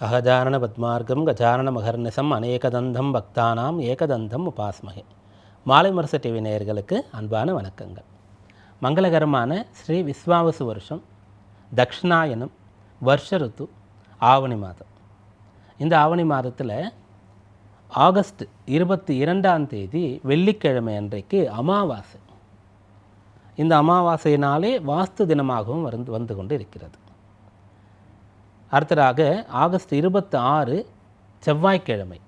அகஜானன பத்மார்க்கம் கஜானன மகர்நிசம் அநேகதந்தம் பக்தானாம் ஏகதந்தம் உபாஸ்மகே. மாலை முரசு டிவி நேயர்களுக்கு அன்பான வணக்கங்கள். மங்களகரமான ஸ்ரீ விஸ்வாவசு வருஷம் தக்ஷணாயனம் வருஷ ருத்து ஆவணி மாதம். இந்த ஆவணி மாதத்தில் ஆகஸ்ட் இருபத்தி இரண்டாம் தேதி வெள்ளிக்கிழமை அன்றைக்கு அமாவாசை. இந்த அமாவாசையினாலே வாஸ்து தினமாகவும் வந்து வந்து கொண்டு இருக்கிறது அடுத்ததாக ஆகஸ்ட் இருபத்தி ஆறு செவ்வாய்க்கிழமை.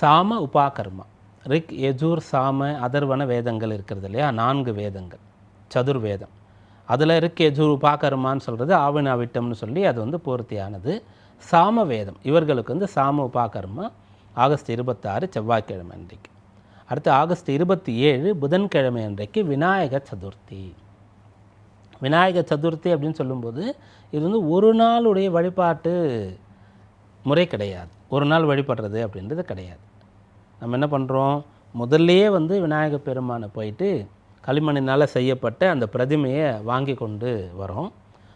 சாம உபாகர்மா. ரிக் எஜூர் சாம அதர்வன வேதங்கள் இருக்கிறது இல்லையா? நான்கு வேதங்கள். சதுர்வேதம். அதில் ரிக் எஜூர் உபாகர்மான்னு சொல்கிறது ஆவினாவிட்டம்னு சொல்லி அது வந்து பூர்த்தியானது. சாம வேதம். இவர்களுக்கு வந்து சாம உபாகர்மா ஆகஸ்ட் இருபத்தாறு செவ்வாய்க்கிழமை அன்றைக்கு. அடுத்து ஆகஸ்ட் இருபத்தி ஏழு புதன்கிழமை அன்றைக்கு விநாயகர் சதுர்த்தி. விநாயகர் சதுர்த்தி அப்படின்னு சொல்லும்போது இது வந்து ஒரு நாளுடைய வழிபாட்டு முறை கிடையாது. ஒரு நாள் வழிபடுறது அப்படின்றது கிடையாது. நம்ம என்ன பண்ணுறோம் முதல்லையே வந்து விநாயகர் பெருமானை போயிட்டு களிமண்ணினால் செய்யப்பட்ட அந்த பிரதிமையை வாங்கி கொண்டு வரோம்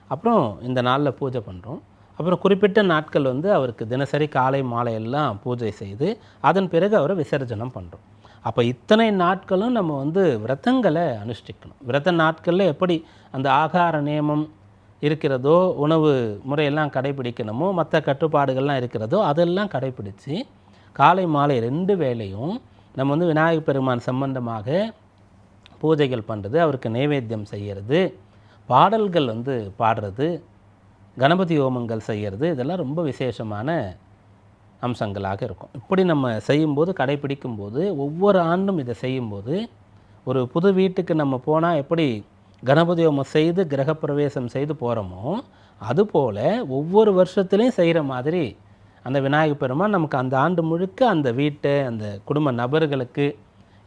அப்புறம் இந்த நாளில் பூஜை பண்ணுறோம் அப்புறம் குறிப்பிட்ட நாட்கள் வந்து அவருக்கு தினசரி காலை மாலையெல்லாம் பூஜை செய்து அதன் பிறகு அவரை விசர்ஜனம் பண்ணுறோம் அப்போ இத்தனை நாட்களும் நம்ம வந்து விரதங்களை அனுஷ்டிக்கணும். விரத நாட்களில் எப்படி அந்த ஆகார நியமம் இருக்கிறதோ உணவு முறையெல்லாம் கடைபிடிக்கணுமோ மற்ற கட்டுப்பாடுகள்லாம் இருக்கிறதோ அதெல்லாம் கடைபிடித்து காலை மாலை ரெண்டு வேளையும் நம்ம வந்து விநாயகர் பெருமான் சம்பந்தமாக பூஜைகள் பண்ணுறது அவருக்கு நைவேத்தியம் செய்கிறது பாடல்கள் வந்து பாடுறது கணபதி ஹோமங்கள் செய்கிறது இதெல்லாம் ரொம்ப விசேஷமான அம்சங்களாக இருக்கும். இப்படி நம்ம செய்யும்போது கடைபிடிக்கும்போது ஒவ்வொரு ஆண்டும் இதை செய்யும்போது ஒரு புது வீட்டுக்கு நம்ம போனால் எப்படி கணபதி ஹோமம் செய்து கிரகப்பிரவேசம் செய்து போகிறோமோ அதுபோல் ஒவ்வொரு வருஷத்துலேயும் செய்கிற மாதிரி அந்த விநாயகர் பெருமான் நமக்கு அந்த ஆண்டு முழுக்க அந்த வீட்டை அந்த குடும்ப நபர்களுக்கு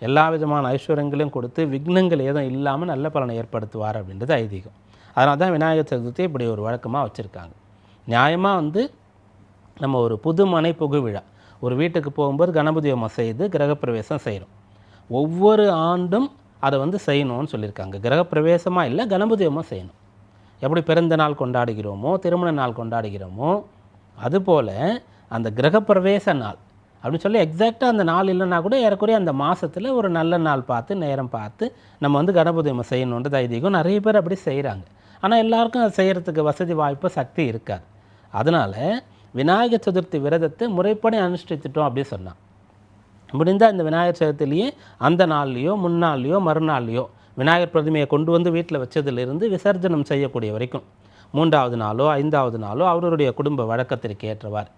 எல்லா விதமான ஐஸ்வர்யங்களையும் கொடுத்து விக்னங்கள் எதுவும் இல்லாமல் நல்ல பலனை ஏற்படுத்துவார் அப்படின்றது ஐதீகம். அதனால தான் விநாயகர் சதுர்த்தி இப்படி ஒரு வழக்கமாக வச்சுருக்காங்க. நியாயமாக வந்து நம்ம ஒரு புது மனை புகு விழா ஒரு வீட்டுக்கு போகும்போது கணபதி ஹோமம் செய்து கிரகப்பிரவேசம் செய்கிறோம் ஒவ்வொரு ஆண்டும் அதை வந்து செய்யணும்னு சொல்லியிருக்காங்க. கிரகப்பிரவேசமாக இல்லை கணபதியமாக செய்யணும். எப்படி பிறந்த நாள் கொண்டாடுகிறோமோ திருமண நாள் கொண்டாடுகிறோமோ அதுபோல் அந்த கிரகப்பிரவேச நாள் அப்படின்னு சொல்லி எக்ஸாக்டாக அந்த நாள் இல்லைன்னா கூட ஏறக்குறைய அந்த மாதத்தில் ஒரு நல்ல நாள் பார்த்து நேரம் பார்த்து நம்ம வந்து கணபதி ஹோமம் செய்யணுன்றது தைதீகம் நிறைய பேர் அப்படி செய்கிறாங்க ஆனால் எல்லாருக்கும் அது செய்கிறதுக்கு வசதி வாய்ப்பு சக்தி இருக்காது. அதனால் விநாயகர் சதுர்த்தி விரதத்தை முறைப்படி அனுஷ்டித்துட்டோம் அப்படின்னு சொன்னான் முடிந்தால் இந்த விநாயகர் சதுர்த்திலேயே அந்த நாள்லேயோ முன்னாள்லேயோ மறுநாள்லையோ விநாயகர் பிரதிமையை கொண்டு வந்து வீட்டில் வச்சதிலிருந்து விசர்ஜனம் செய்யக்கூடிய வரைக்கும். மூன்றாவது நாளோ ஐந்தாவது நாளோ அவருடைய குடும்ப வழக்கத்திற்கு ஏற்றவார்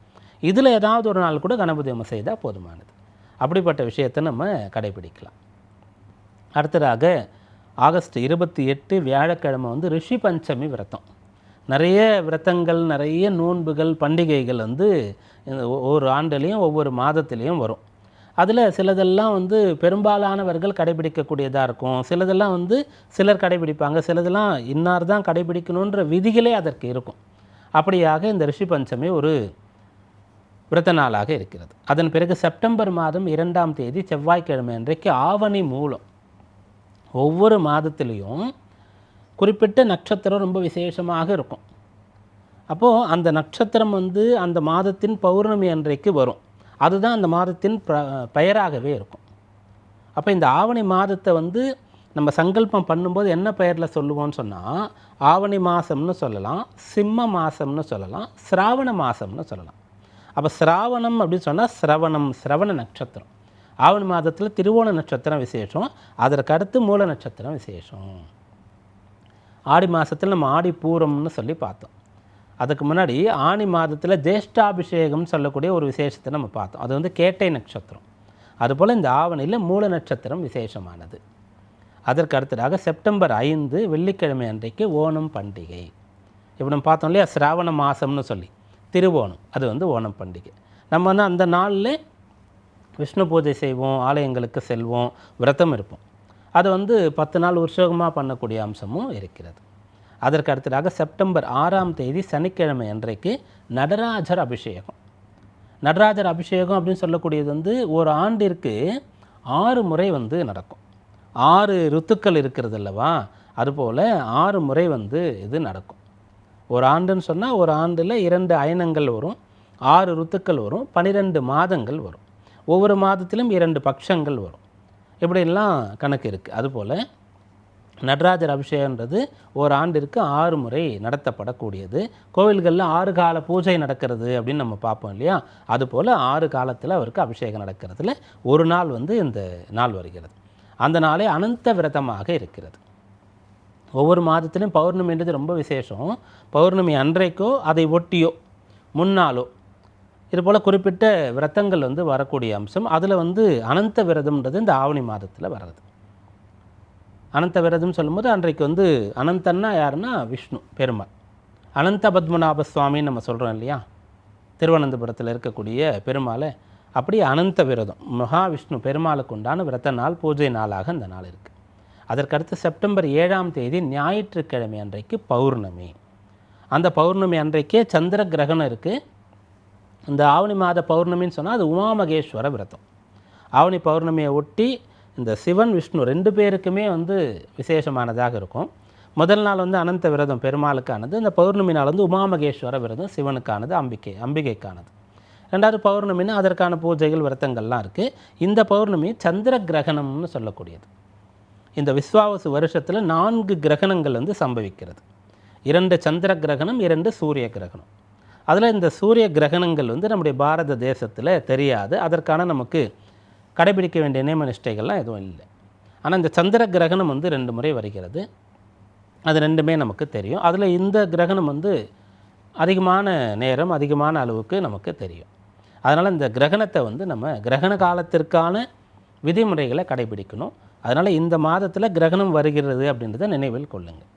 இதில் ஏதாவது ஒரு நாள் கூட கணபதி அம்மை செய்தால் போதுமானது. அப்படிப்பட்ட விஷயத்தை நம்ம கடைபிடிக்கலாம். அடுத்ததாக ஆகஸ்ட் இருபத்தி எட்டு வியாழக்கிழமை வந்து ரிஷி பஞ்சமி விரதம். நிறைய விரதங்கள் நிறைய நோன்புகள் பண்டிகைகள் வந்து ஒவ்வொரு ஆண்டுலேயும் ஒவ்வொரு மாதத்துலேயும் வரும். அதில் சிலதெல்லாம் வந்து பெரும்பாலானவர்கள் கடைபிடிக்கக்கூடியதாக இருக்கும். சிலதெல்லாம் வந்து சிலர் கடைபிடிப்பாங்க. சிலதெல்லாம் இன்னார் தான் கடைபிடிக்கணுன்ற விதிகளே அதற்கு இருக்கும். அப்படியாக இந்த ரிஷி பஞ்சமி ஒரு விரத நாளாக இருக்கிறது. அதன் பிறகு செப்டம்பர் மாதம் இரண்டாம் தேதி செவ்வாய்க்கிழமை அன்றைக்கு ஆவணி மூலம் ஒவ்வொரு மாதத்துலேயும் குறிப்பிட்ட நட்சத்திரம் ரொம்ப விசேஷமாக இருக்கும். அப்போது அந்த நட்சத்திரம் வந்து அந்த மாதத்தின் பௌர்ணமி அன்றைக்கு வரும். அதுதான் அந்த மாதத்தின் ப பெயராகவே இருக்கும். அப்போ இந்த ஆவணி மாதத்தை வந்து நம்ம சங்கல்பம் பண்ணும்போது என்ன பெயரில் சொல்லுவோம்னு சொன்னால் ஆவணி மாதம்னு சொல்லலாம் சிம்ம மாதம்னு சொல்லலாம் சிராவண மாதம்னு சொல்லலாம். அப்போ சிராவணம் அப்படின்னு சொன்னால் சிரவணம் சிரவண நட்சத்திரம். ஆவணி மாதத்தில் திருவோண நட்சத்திரம் விசேஷம் அதற்கு அடுத்து மூல நட்சத்திரம் விசேஷம். ஆடி மாதத்தில் நம்ம ஆடி பூரம்னு சொல்லி பார்த்தோம். அதுக்கு முன்னாடி ஆணி மாதத்தில் ஜேஷ்டாபிஷேகம் சொல்லக்கூடிய ஒரு விசேஷத்தை நம்ம பார்த்தோம். அது வந்து கேட்டை நட்சத்திரம். அதுபோல் இந்த ஆவணியில் மூல நட்சத்திரம் விசேஷமானது. அதற்கு அடுத்ததாக செப்டம்பர் ஐந்து வெள்ளிக்கிழமை அன்றைக்கு ஓணம் பண்டிகை. இப்போ நம்ம பார்த்தோம் இல்லையா? சிராவண மாதம்னு சொல்லி. திருவோணம். அது வந்து ஓணம் பண்டிகை. நம்ம வந்து அந்த நாளில் விஷ்ணு பூஜை செய்வோம் ஆலயங்களுக்கு செல்வோம் விரதம் இருப்போம். அது வந்து பத்து நாள் உற்சோகமாக பண்ணக்கூடிய அம்சமும் இருக்கிறது. அதற்கு அடுத்ததாக செப்டம்பர் ஆறாம் தேதி சனிக்கிழமை அன்றைக்கு நடராஜர் அபிஷேகம். நடராஜர் அபிஷேகம் அப்படின்னு சொல்லக்கூடியது வந்து ஒரு ஆண்டிற்கு ஆறு முறை வந்து நடக்கும். ஆறு ருத்துக்கள் இருக்கிறது அல்லவா? அதுபோல் ஆறு முறை வந்து இது நடக்கும். ஒரு ஆண்டுன்னு சொன்னால் ஒரு ஆண்டில் இரண்டு அயனங்கள் வரும் ஆறு ருத்துக்கள் வரும் பன்னிரெண்டு மாதங்கள் வரும். ஒவ்வொரு மாதத்திலும் இரண்டு பட்சங்கள் வரும். இப்படியெல்லாம் கணக்கு இருக்குது அதுபோல் நடராஜர் அபிஷேகன்றது ஒரு ஆண்டிற்கு ஆறு முறை நடத்தப்படக்கூடியது. கோவில்களில் ஆறு கால பூஜை நடக்கிறது அப்படின்னு நம்ம பார்ப்போம் இல்லையா? அதுபோல் ஆறு காலத்தில் அவருக்கு அபிஷேகம் நடக்கிறதுல ஒரு நாள் வந்து இந்த நாள் வருகிறது. அந்த நாளே அனந்த விரதமாக இருக்கிறது. ஒவ்வொரு மாதத்திலும் பௌர்ணமின்றது ரொம்ப விசேஷம். பௌர்ணமி அன்றைக்கோ அதை ஒட்டியோ முன்னாலோ. இதுபோல் குறிப்பிட்ட விரதங்கள் வந்து வரக்கூடிய அம்சம். அதில் வந்து அனந்த விரதம்ன்றது இந்த ஆவணி மாதத்தில் வர்றது. அனந்த விரதம் சொல்லும்போது அன்றைக்கு வந்து அனந்தன்னா யாருன்னா விஷ்ணு பெருமாள். அனந்த பத்மநாப சுவாமின்னு நம்ம சொல்கிறோம் இல்லையா? திருவனந்தபுரத்தில் இருக்கக்கூடிய பெருமாளை அப்படி அனந்த விரதம் மகாவிஷ்ணு பெருமாளுக்கு உண்டான விரத நாள் பூஜை நாளாக இந்த நாள் இருக்குது அதற்கடுத்து செப்டம்பர் ஏழாம் தேதி ஞாயிற்றுக்கிழமை அன்றைக்கு பௌர்ணமி. அந்த பௌர்ணமி அன்றைக்கே சந்திர கிரகணம் இருக்குது இந்த ஆவணி மாத பௌர்ணமின்னு சொன்னால் அது உமாமகேஸ்வர விரதம். ஆவணி பௌர்ணமியை ஒட்டி இந்த சிவன் விஷ்ணு ரெண்டு பேருக்குமே வந்து விசேஷமானதாக இருக்கும். முதல் நாள் வந்து அனந்த விரதம் பெருமாளுக்கானது. இந்த பௌர்ணமி நாள் வந்து உமாமகேஸ்வர விரதம் சிவனுக்கானது அம்பிகை அம்பிகைக்கானது. ரெண்டாவது பௌர்ணமின்னு அதற்கான பூஜைகள் விரதங்கள்லாம் இருக்குது இந்த பௌர்ணமி சந்திர கிரகணம்னு சொல்லக்கூடியது. இந்த விஸ்வாவசு வருஷத்தில் நான்கு கிரகணங்கள் வந்து சம்பவிக்கிறது. இரண்டு சந்திர கிரகணம் இரண்டு சூரிய கிரகணம். அதில் இந்த சூரிய கிரகணங்கள் வந்து நம்முடைய பாரத தேசத்தில் தெரியாது. அதற்கான நமக்கு கடைபிடிக்க வேண்டிய நியம நிஷ்டைகள்லாம் எதுவும் இல்லை. ஆனால் இந்த சந்திர கிரகணம் வந்து ரெண்டு முறை வருகிறது. அது ரெண்டுமே நமக்கு தெரியும். அதில் இந்த கிரகணம் வந்து அதிகமான நேரம் அதிகமான அளவுக்கு நமக்கு தெரியும். அதனால் இந்த கிரகணத்தை வந்து நம்ம கிரகண காலத்திற்கான விதிமுறைகளை கடைபிடிக்கணும். அதனால் இந்த மாதத்தில் கிரகணம் வருகிறது அப்படின்றத நினைவில் கொள்ளுங்கள்.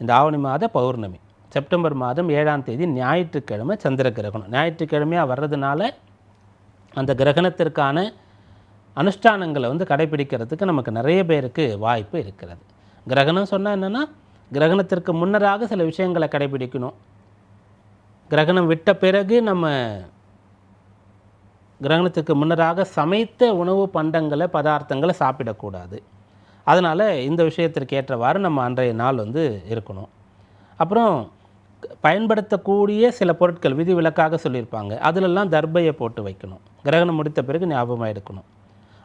இந்த ஆவணி மாத பௌர்ணமி செப்டம்பர் மாதம் ஏழாம் தேதி ஞாயிற்றுக்கிழமை சந்திர கிரகணம். ஞாயிற்றுக்கிழமையாக வர்றதுனால அந்த கிரகணத்திற்கான அனுஷ்டானங்களை வந்து கடைபிடிக்கிறதுக்கு நமக்கு நிறைய பேருக்கு வாய்ப்பு இருக்கிறது. கிரகணம் சொன்னால் என்னென்னா கிரகணத்திற்கு முன்னராக சில விஷயங்களை கடைபிடிக்கணும். கிரகணம் விட்ட பிறகு நம்ம கிரகணத்துக்கு முன்னராக சமைத்த உணவு பண்டங்களை பதார்த்தங்களை சாப்பிடக்கூடாது. அதனால் இந்த விஷயத்திற்கு ஏற்றவாறு நம்ம அன்றைய நாள் வந்து இருக்கணும். அப்புறம் பயன்படுத்தக்கூடிய சில பொருட்கள் விதி விலக்காக சொல்லியிருப்பாங்க. அதிலெல்லாம் தர்பையை போட்டு வைக்கணும். கிரகணம் முடித்த பிறகு ஞாபகமாக எடுக்கணும்.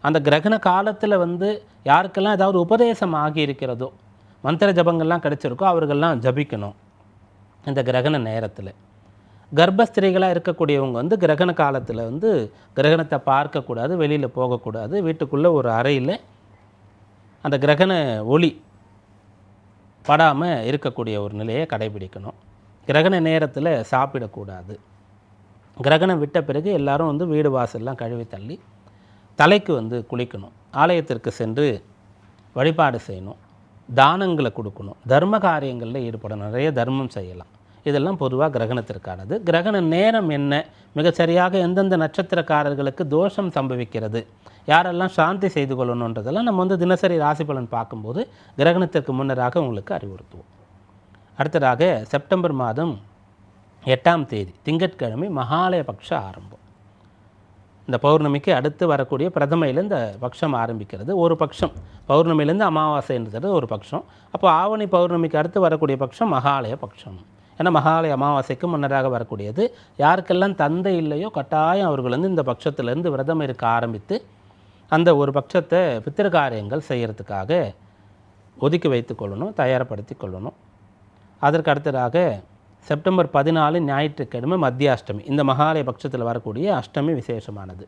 அந்த கிரகண காலத்தில் வந்து யாருக்கெல்லாம் ஏதாவது உபதேசம் ஆகி இருக்கிறதோ மந்திர ஜபங்கள்லாம் கிடச்சிருக்கோ அவர்கள்லாம் ஜபிக்கணும் இந்த கிரகண நேரத்தில். கர்ப்பஸ்திரிகளாக இருக்கக்கூடியவங்க வந்து கிரகண காலத்தில் வந்து கிரகணத்தை பார்க்கக்கூடாது வெளியில் போகக்கூடாது வீட்டுக்குள்ளே ஒரு அறையில் அந்த கிரகண ஒளி படாமல் இருக்கக்கூடிய ஒரு நிலையை கடைபிடிக்கணும். கிரகண நேரத்தில் சாப்பிடக்கூடாது. கிரகணம் விட்ட பிறகு எல்லாரும் வந்து வீடு வாசல்லாம் கழுவி தள்ளி தலைக்கு வந்து குளிக்கணும். ஆலயத்திற்கு சென்று வழிபாடு செய்யணும். தானங்களை கொடுக்கணும். தர்ம காரியங்களில் ஈடுபடணும். நிறைய தர்மம் செய்யலாம். இதெல்லாம் பொதுவாக கிரகணத்திற்கானது. கிரகண நேரம் என்ன? மிகச்சரியாக எந்தெந்த நட்சத்திரக்காரர்களுக்கு தோஷம் சம்பவிக்கிறது? யாரெல்லாம் சாந்தி செய்து கொள்ளணுன்றதெல்லாம் நம்ம வந்து தினசரி ராசி பலன் பார்க்கும்போது கிரகணத்திற்கு முன்னராக உங்களுக்கு அறிவுறுத்துவோம். அடுத்ததாக செப்டம்பர் மாதம் எட்டாம் தேதி திங்கட்கிழமை மகாலய பக்ஷ ஆரம்பம். இந்த பௌர்ணமிக்கு அடுத்து வரக்கூடிய பிரதமையில் இந்த பட்சம் ஆரம்பிக்கிறது. ஒரு பட்சம் பௌர்ணமியிலேருந்து அமாவாசைன்றது ஒரு பட்சம் அப்போ ஆவணி பௌர்ணமிக்கு அடுத்து வரக்கூடிய பட்சம் மகாலய பட்சம் ஏன்னா மகாலய அமாவாசைக்கு முன்னராக வரக்கூடியது. யாருக்கெல்லாம் தந்தை இல்லையோ கட்டாயம் அவர்கள் வந்து இந்த பட்சத்திலேருந்து விரதம் இருக்க ஆரம்பித்து அந்த ஒரு பட்சத்தை பித்திருக்காரியங்கள் செய்கிறதுக்காக ஒதுக்கி வைத்து கொள்ளணும் தயார்படுத்தி கொள்ளணும். அதற்கு அடுத்ததாக செப்டம்பர் பதினாலு ஞாயிற்றுக்கிழமை மத்திய அஷ்டமி இந்த மகாலய பட்சத்தில் வரக்கூடிய அஷ்டமி விசேஷமானது.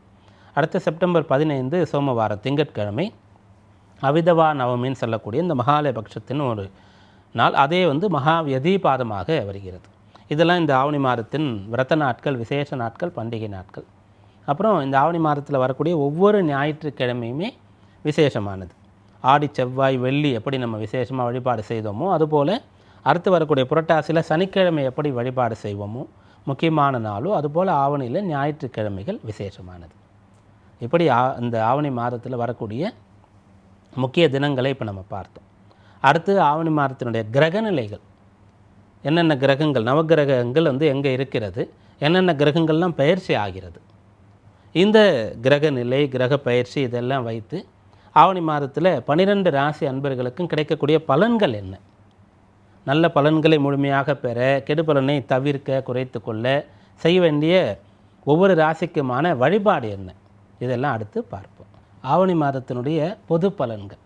அடுத்த செப்டம்பர் பதினைந்து சோமவாரம் திங்கட்கிழமை அவிதவா நவமின்னு சொல்லக்கூடிய இந்த மகாலய பட்சத்தின் ஒரு நாள். அதே வந்து மகா யதீபாதமாக வருகிறது. இதெல்லாம் இந்த ஆவணி மாதத்தின் விரத நாட்கள் விசேஷ நாட்கள் பண்டிகை நாட்கள். அப்புறம் இந்த ஆவணி மாதத்தில் வரக்கூடிய ஒவ்வொரு ஞாயிற்றுக்கிழமையுமே விசேஷமானது. ஆடி செவ்வாய் வெள்ளி எப்படி நம்ம விசேஷமாக வழிபாடு செய்தோமோ அதுபோல் அடுத்து வரக்கூடிய புரட்டாசியில் சனிக்கிழமை எப்படி வழிபாடு செய்வோமோ முக்கியமான நாளோ அதுபோல் ஆவணியில் ஞாயிற்றுக்கிழமைகள் விசேஷமானது. இப்படி ஆ இந்த ஆவணி மாதத்தில் வரக்கூடிய முக்கிய தினங்களை இப்போ நம்ம பார்த்தோம். அடுத்து ஆவணி மாதத்தினுடைய கிரக நிலைகள் என்னென்ன கிரகங்கள் நவகிரகங்கள் வந்து எங்கே இருக்கிறது என்னென்ன கிரகங்கள்லாம் பயிற்சி ஆகிறது. இந்த கிரக நிலை கிரக பயிற்சி இதெல்லாம் வைத்து ஆவணி மாதத்தில் பன்னிரெண்டு ராசி அன்பர்களுக்கும் கிடைக்கக்கூடிய பலன்கள் என்ன? நல்ல பலன்களை முழுமையாக பெற கெடுபலனை தவிர்க்க குறைத்து கொள்ள செய்ய வேண்டிய ஒவ்வொரு ராசிக்குமான வழிபாடு என்ன? இதெல்லாம் அடுத்து பார்ப்போம். ஆவணி மாதத்தினுடைய பொது பலன்கள்.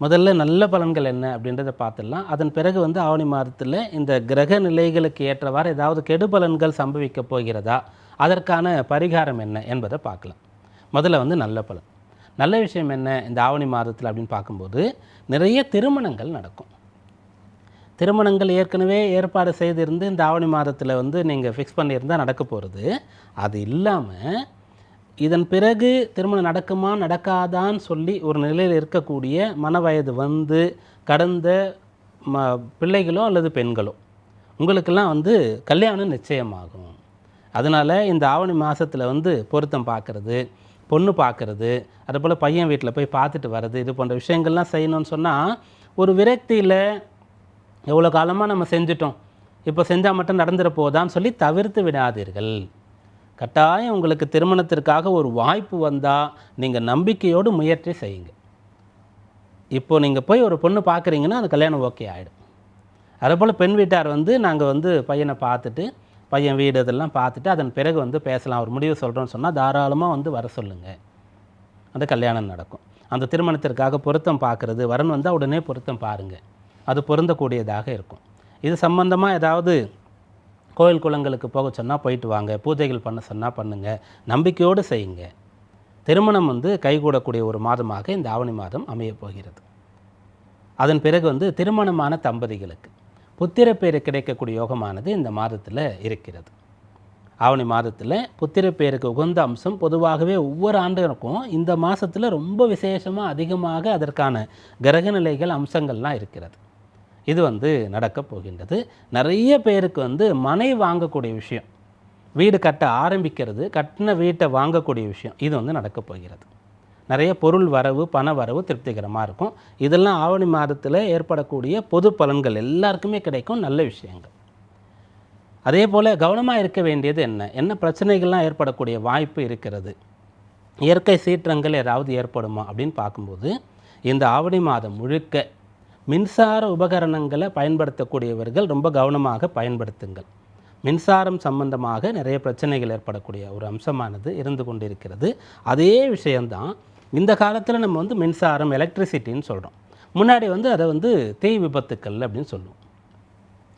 முதல்ல நல்ல பலன்கள் என்ன அப்படின்றத பார்த்துடலாம். அதன் பிறகு வந்து ஆவணி மாதத்தில் இந்த கிரக நிலைகளுக்கு ஏற்றவாறு ஏதாவது கெடுபலன்கள் சம்பவிக்க போகிறதா? அதற்கான பரிகாரம் என்ன என்பதை பார்க்கலாம். முதல்ல வந்து நல்ல பலன். நல்ல விஷயம் என்ன இந்த ஆவணி மாதத்தில் அப்படின்னு பார்க்கும்போது நிறைய திருமணங்கள் நடக்கும். திருமணங்கள் ஏற்கனவே ஏற்பாடு செய்திருந்து இந்த ஆவணி மாதத்தில் வந்து நீங்கள் ஃபிக்ஸ் பண்ணியிருந்தால் நடக்க போகிறது அது இல்லாமல் இதன் பிறகு திருமணம் நடக்குமா நடக்காதான்னு சொல்லி ஒரு நிலையில் இருக்கக்கூடிய மன வயது வந்து கடந்த ம பிள்ளைகளோ அல்லது பெண்களோ உங்களுக்கெல்லாம் வந்து கல்யாணம் நிச்சயமாகும். அதனால் இந்த ஆவணி மாதத்தில் வந்து பொருத்தம் பார்க்குறது பொண்ணு பார்க்குறது அதுபோல் பையன் வீட்டில் போய் பார்த்துட்டு வர்றது இது போன்ற விஷயங்கள்லாம் செய்யணும்னு சொன்னால் ஒரு விரக்தியில் எவ்வளோ காலமாக நம்ம செஞ்சிட்டோம்? இப்போ செஞ்சால் மட்டும் நடந்துட போதான்னு சொல்லி தவிர்த்து விடாதீர்கள். கட்டாயம் உங்களுக்கு திருமணத்திற்காக ஒரு வாய்ப்பு வந்தால் நீங்கள் நம்பிக்கையோடு முயற்சி செய்யுங்க. இப்போது நீங்கள் போய் ஒரு பொண்ணு பார்க்குறீங்கன்னா அது கல்யாணம் ஓகே ஆகிடும் அதேபோல் பெண் வீட்டார் வந்து நாங்கள் வந்து பையனை பார்த்துட்டு பையன் வீடு இதெல்லாம் பார்த்துட்டு அதன் பிறகு வந்து பேசலாம் ஒரு முடிவு சொல்கிறோன்னு சொன்னால் தாராளமாக வந்து வர சொல்லுங்கள் அந்த கல்யாணம் நடக்கும். அந்த திருமணத்திற்காக பொருத்தம் பார்க்குறது வரன் வந்தால் உடனே பொருத்தம் பாருங்கள் அது பொருந்தக்கூடியதாக இருக்கும். இது சம்பந்தமாக ஏதாவது கோயில் குளங்களுக்கு போக சொன்னால் போயிட்டு வாங்க பூஜைகள் பண்ண சொன்னால் பண்ணுங்கள் நம்பிக்கையோடு செய்யுங்க. திருமணம் வந்து கைகூடக்கூடிய ஒரு மாதமாக இந்த ஆவணி மாதம் அமையப் போகிறது. அதன் பிறகு வந்து திருமணமான தம்பதிகளுக்கு புத்திரப்பேறு கிடைக்கக்கூடிய யோகமானது இந்த மாதத்தில் இருக்கிறது. ஆவணி மாதத்தில் புத்திரப்பேருக்கு உகந்த அம்சம் பொதுவாகவே ஒவ்வொரு ஆண்டுக்கும் இந்த மாதத்தில் ரொம்ப விசேஷமாக அதிகமாக அதற்கான கிரகநிலைகள் அம்சங்கள்லாம் இருக்கிறது. இது வந்து நடக்கப் போகின்றது. நிறைய பேருக்கு வந்து மனை வாங்கக்கூடிய விஷயம் வீடு கட்ட ஆரம்பிக்கிறது கட்டின வீட்டை வாங்கக்கூடிய விஷயம் இது வந்து நடக்கப் போகிறது. நிறைய பொருள் வரவு பண வரவு திருப்திகரமாக இருக்கும். இதெல்லாம் ஆவணி மாதத்தில் ஏற்படக்கூடிய பொது பலன்கள் எல்லாருக்குமே கிடைக்கும் நல்ல விஷயங்கள். அதே போல் கவனமாக இருக்க வேண்டியது என்ன? என்ன பிரச்சனைகள்லாம் ஏற்படக்கூடிய வாய்ப்பு இருக்கிறது? இயற்கை சீற்றங்கள் ஏதாவது ஏற்படுமா அப்படின்னு பார்க்கும்போது இந்த ஆவணி மாதம் முழுக்க மின்சார உபகரணங்களை பயன்படுத்தக்கூடியவர்கள் ரொம்ப கவனமாக பயன்படுத்துங்கள். மின்சாரம் சம்பந்தமாக நிறைய பிரச்சனைகள் ஏற்படக்கூடிய ஒரு அம்சமானது இருந்து கொண்டிருக்கிறது. அதே விஷயந்தான் இந்த காலத்தில் நம்ம வந்து மின்சாரம் எலக்ட்ரிசிட்டின்னு சொல்கிறோம் முன்னாடி வந்து அதை வந்து தீ விபத்துக்கள் அப்படின்னு சொல்லுவோம்.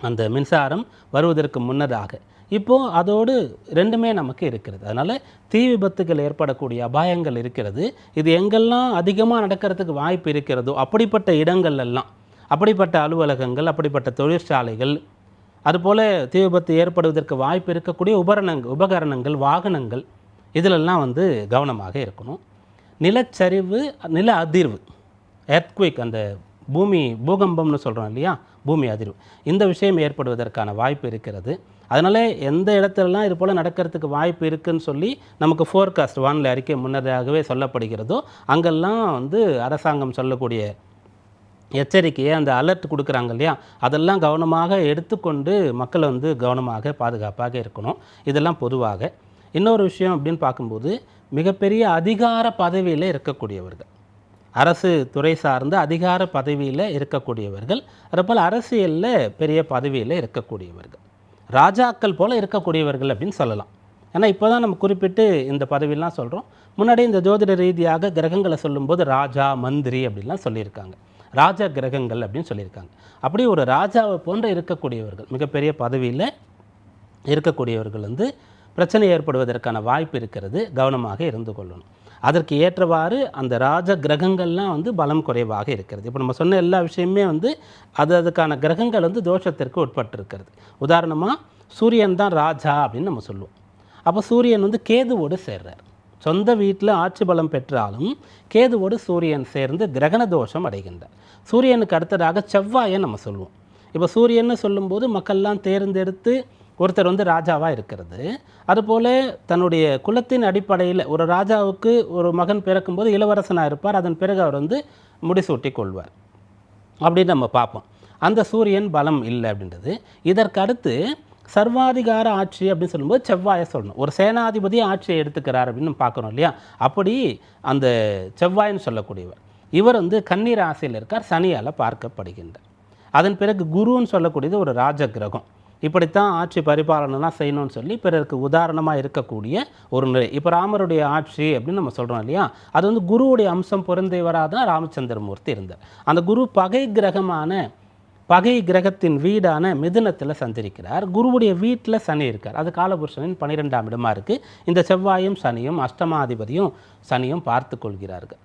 அந்த மின்சாரம் வருவதற்கு முன்னதாக. இப்போது அதோடு ரெண்டுமே நமக்கு இருக்கிறது. அதனால் தீ விபத்துகள் ஏற்படக்கூடிய அபாயங்கள் இருக்கிறது. இது எங்கெல்லாம் அதிகமாக நடக்கிறதுக்கு வாய்ப்பு இருக்கிறதோ அப்படிப்பட்ட இடங்கள்லாம் அப்படிப்பட்ட அலுவலகங்கள் அப்படிப்பட்ட தொழிற்சாலைகள் அதுபோல் தீ விபத்து ஏற்படுவதற்கு வாய்ப்பு இருக்கக்கூடிய உபகரணங்கள் உபகரணங்கள் வாகனங்கள் இதிலெல்லாம் வந்து கவனமாக இருக்கணும். நிலச்சரிவு நில அதிர்வு எர்த்குவிக் அந்த பூமி பூகம்பம்னு சொல்கிறோம் இல்லையா? பூமி அதிர்வு. இந்த விஷயம் ஏற்படுவதற்கான வாய்ப்பு இருக்கிறது. அதனால் எந்த இடத்துலலாம் இது போல் நடக்கிறதுக்கு வாய்ப்பு இருக்குன்னு சொல்லி நமக்கு ஃபோர்காஸ்ட் வானிலை அறிக்கை முன்னதாகவே சொல்லப்படுகிறதோ அங்கெல்லாம் வந்து அரசாங்கம் சொல்லக்கூடிய எச்சரிக்கையை அந்த அலர்ட் கொடுக்குறாங்க இல்லையா? அதெல்லாம் கவனமாக எடுத்துக்கொண்டு மக்கள் வந்து கவனமாக பாதுகாப்பாக இருக்கணும். இதெல்லாம் பொதுவாக. இன்னொரு விஷயம் அப்படின்னு பார்க்கும்போது மிகப்பெரிய அதிகார பதவியில் இருக்கக்கூடியவர்கள். அரசு துறை சார்ந்த அதிகார பதவியில் இருக்கக்கூடியவர்கள். அதுபோல் அரசியலில் பெரிய பதவியில் இருக்கக்கூடியவர்கள். ராஜாக்கள் போல் இருக்கக்கூடியவர்கள் அப்படின்னு சொல்லலாம். ஏன்னா இப்போ தான் நம்ம குறிப்பிட்டு இந்த பதவியெல்லாம் சொல்கிறோம் முன்னாடி இந்த ஜோதிட ரீதியாக கிரகங்களை சொல்லும்போது ராஜா மந்திரி அப்படின்லாம் சொல்லியிருக்காங்க. ராஜா கிரகங்கள் அப்படின்னு சொல்லியிருக்காங்க. அப்படி ஒரு ராஜாவை போன்ற இருக்கக்கூடியவர்கள் மிகப்பெரிய பதவியில் இருக்கக்கூடியவர்கள் வந்து பிரச்சனை ஏற்படுவதற்கான வாய்ப்பு இருக்கிறது கவனமாக இருந்து கொள்ளணும். அதற்கு ஏற்றவாறு அந்த ராஜ கிரகங்கள்லாம் வந்து பலம் குறைவாக இருக்கிறது. இப்போ நம்ம சொன்ன எல்லா விஷயமே வந்து அது அதுக்கான கிரகங்கள் வந்து தோஷத்திற்கு உட்பட்டிருக்கிறது. உதாரணமாக சூரியன் தான் ராஜா அப்படின்னு நம்ம சொல்லுவோம். அப்போ சூரியன் வந்து கேதுவோடு சேர்றார். சொந்த வீட்டில் ஆட்சி பலம் பெற்றாலும் கேதுவோடு சூரியன் சேர்ந்து கிரகண தோஷம் அடைகின்றார் சூரியனுக்கு அடுத்ததாக செவ்வாயை நம்ம சொல்லுவோம் இப்போ சூரியன்னு சொல்லும்போது மக்கள்லாம் தேர்ந்தெடுத்து ஒருத்தர் வந்து ராஜாவாக இருக்கிறது. அதுபோல் தன்னுடைய குலத்தின் அடிப்படையில் ஒரு ராஜாவுக்கு ஒரு மகன் பிறக்கும்போது இளவரசனாக இருப்பார். அதன் பிறகு அவர் வந்து முடிசூட்டி கொள்வார். அப்படின்னு நம்ம பார்ப்போம். அந்த சூரியன் பலம் இல்லை அப்படின்றது. இதற்கடுத்து சர்வாதிகார ஆட்சி அப்படின்னு சொல்லும்போது செவ்வாயை சொல்லணும். ஒரு சேனாதிபதி ஆட்சியை எடுத்துக்கிறார் அப்படின்னு பார்க்கணும் இல்லையா? அப்படி அந்த செவ்வாயின்னு சொல்லக்கூடியவர். இவர் வந்து கன்னி ராசியில் இருக்கார் சனியால் பார்க்கப்படுகின்றார். அதன் பிறகு குருன்னு சொல்லக்கூடியது ஒரு ராஜ கிரகம் இப்படித்தான் ஆட்சி பரிபாலனைலாம் செய்யணும்னு சொல்லி பிறருக்கு உதாரணமாக இருக்கக்கூடிய ஒரு நிலை. இப்போ ராமருடைய ஆட்சி அப்படின்னு நம்ம சொல்கிறோம் இல்லையா? அது வந்து குருவுடைய அம்சம் பொருந்தியவராக தான் ராமச்சந்திரமூர்த்தி இருந்தார். அந்த குரு பகை கிரகமான பகை கிரகத்தின் வீடான மிதுனத்தில் சஞ்சரிக்கிறார் குருவுடைய வீட்டில் சனி இருக்கார். அது காலபுருஷனின் பன்னிரெண்டாம் இடமா இருக்குது இந்த செவ்வாயும் சனியும் அஷ்டமாதிபதியும் சனியும் பார்த்து கொள்கிறார்கள்.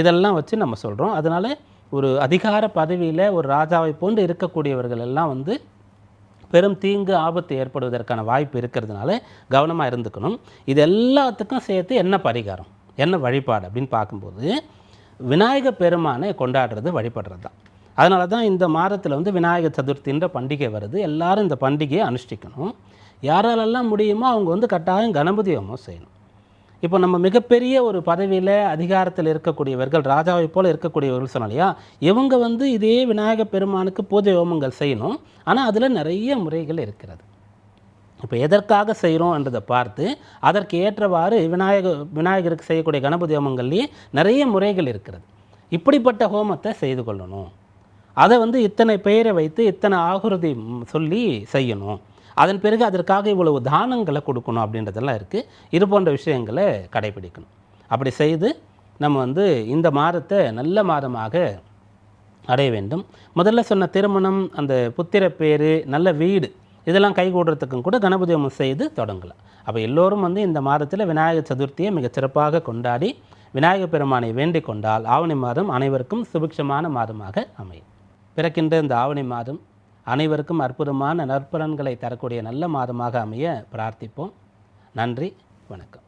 இதெல்லாம் வச்சு நம்ம சொல்கிறோம் அதனால் ஒரு அதிகார பதவியில் ஒரு ராஜாவை போன்று இருக்கக்கூடியவர்கள் எல்லாம் வந்து பெரும் தீங்கு ஆபத்து ஏற்படுவதற்கான வாய்ப்பு இருக்கிறதுனால கவனமாக இருந்துக்கணும். இது எல்லாத்துக்கும் சேர்த்து என்ன பரிகாரம்? என்ன வழிபாடு? அப்படின்னு பார்க்கும்போது விநாயக பெருமானை கொண்டாடுறது வழிபடுறது தான் அதனால தான் இந்த மாதத்தில் வந்து விநாயகர் சதுர்த்தின்ற பண்டிகை வருது. எல்லாரும் இந்த பண்டிகையை அனுஷ்டிக்கணும். யாராலெல்லாம் முடியுமோ அவங்க வந்து கட்டாயம் கணபதி ஹோமம் செய்யணும். இப்போ நம்ம மிகப்பெரிய ஒரு பதவியில் அதிகாரத்தில் இருக்கக்கூடியவர்கள் ராஜாவை போல் இருக்கக்கூடியவர்கள் சொன்னோம் இவங்க வந்து இதே விநாயகர் பெருமானுக்கு பூஜை ஹோமங்கள் செய்யணும். ஆனால் அதில் நிறைய முறைகள் இருக்கிறது. இப்போ எதற்காக செய்கிறோன்றதை பார்த்து அதற்கு ஏற்றவாறு விநாயக விநாயகருக்கு செய்யக்கூடிய கணபதி ஹோமங்கள்லேயே நிறைய முறைகள் இருக்கிறது. இப்படிப்பட்ட ஹோமத்தை செய்து கொள்ளணும். அதை வந்து இத்தனை பெயரை வைத்து இத்தனை ஆகுருதி சொல்லி செய்யணும். அதன் பிறகு அதற்காக இவ்வளவு தானங்களை கொடுக்கணும் அப்படின்றதெல்லாம் இருக்குது இது போன்ற விஷயங்களை கடைபிடிக்கணும். அப்படி செய்து நம்ம வந்து இந்த மாதத்தை நல்ல மாதமாக அடைய வேண்டும். முதல்ல சொன்ன திருமணம் அந்த புத்திர பேர் நல்ல வீடு இதெல்லாம் கைகூடுறதுக்கும் கூட கணபதி ஹோமம் செய்து தொடங்கலாம். அப்போ எல்லோரும் வந்து இந்த மாதத்தில் விநாயகர் சதுர்த்தியை மிகச் சிறப்பாக கொண்டாடி விநாயகர் பெருமானை வேண்டிக் கொண்டால் ஆவணி மாதம் அனைவருக்கும் சுபிக்ஷமான மாதமாக அமையும். பிறக்கின்ற இந்த ஆவணி மாதம் அனைவருக்கும் அற்புதமான நற்பலன்களை தரக்கூடிய நல்ல மாதமாக அமைய பிரார்த்திப்போம். நன்றி வணக்கம்.